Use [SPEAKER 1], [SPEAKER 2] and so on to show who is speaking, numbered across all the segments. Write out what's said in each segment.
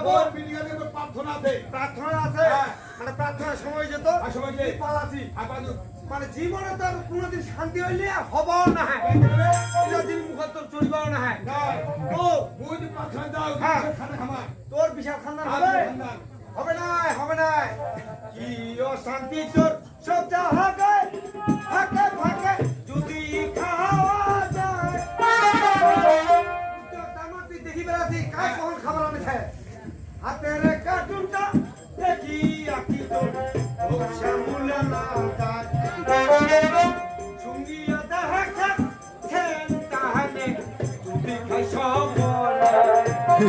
[SPEAKER 1] প্রার্থনা আছে।
[SPEAKER 2] প্রার্থনা আছে। মানে প্রার্থনা সময় যেত
[SPEAKER 1] সময়
[SPEAKER 2] পালাছি মানে জীবনে কোনোদিন শান্তি হইলে হব না হ্যাঁ। চিরদিন মুখ তোর চলিবাও না হ্যাঁ। ও হ্যাঁ। তোর বিশাল খানদান হবে। হবে না হবে না কি অশান্তি তোর। সব যা হাকে হাতের কার্টুনটা দেখি আঁকি তোর। মুখ সামুলে না যায় সঙ্গিয়া দেখা খাক ঠেন তাহানে যদি খাই সব বলে।
[SPEAKER 1] ওই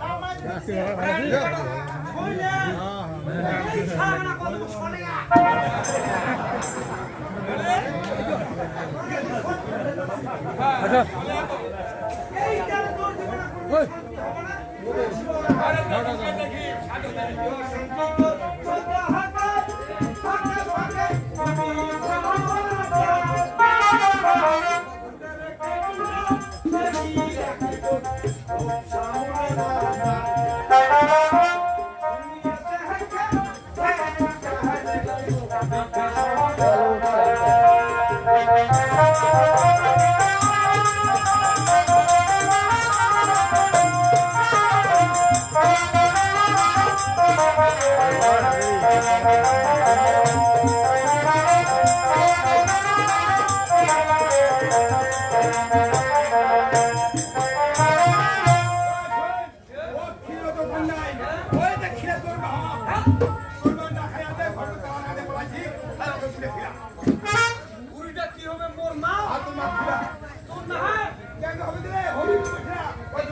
[SPEAKER 1] খাওয়া আছে ও খিলো তো বন্যাই ওই যে খিলে তোর বাবা তোর বাবা না খাইয়া দে ঘর তো না দে বলাছি আর তোর মা কেন হবে হবি ওই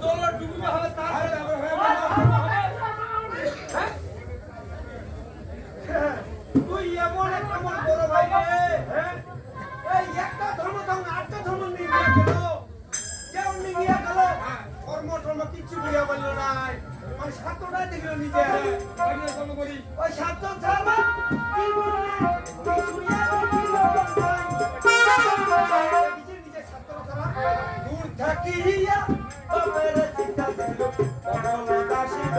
[SPEAKER 1] জল ডুবা হয়ে
[SPEAKER 2] তুই এমন একটা মন বড় ভাই রে। হ্যাঁ? এই একটা ধর্ম ধর্ম আটটা ধর্ম নিয়ে গেল। কেউ নিয়ে গেল। ধর্ম ধর্ম কিচ্ছু বুঝিয়া পারল নাই মানে সাতটাই দেখল নিজে।
[SPEAKER 1] আগে কল করি
[SPEAKER 2] ওই সাত ছাড়া জীবনে কিছুই আর দিল নাই নিজে নিজে সাত ছাড়া দূর থাকিয়া তোমের চিন্তা দিল কমল দাসিল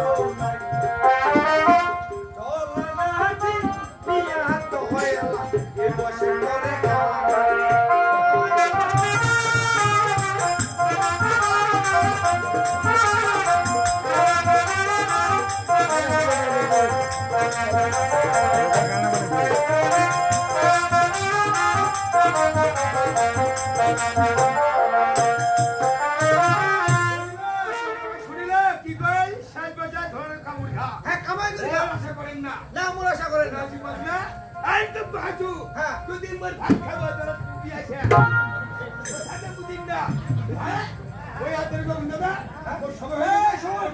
[SPEAKER 1] ওই হাতের গোবিন্দ না ওর সময় হয়ে
[SPEAKER 2] এই সময়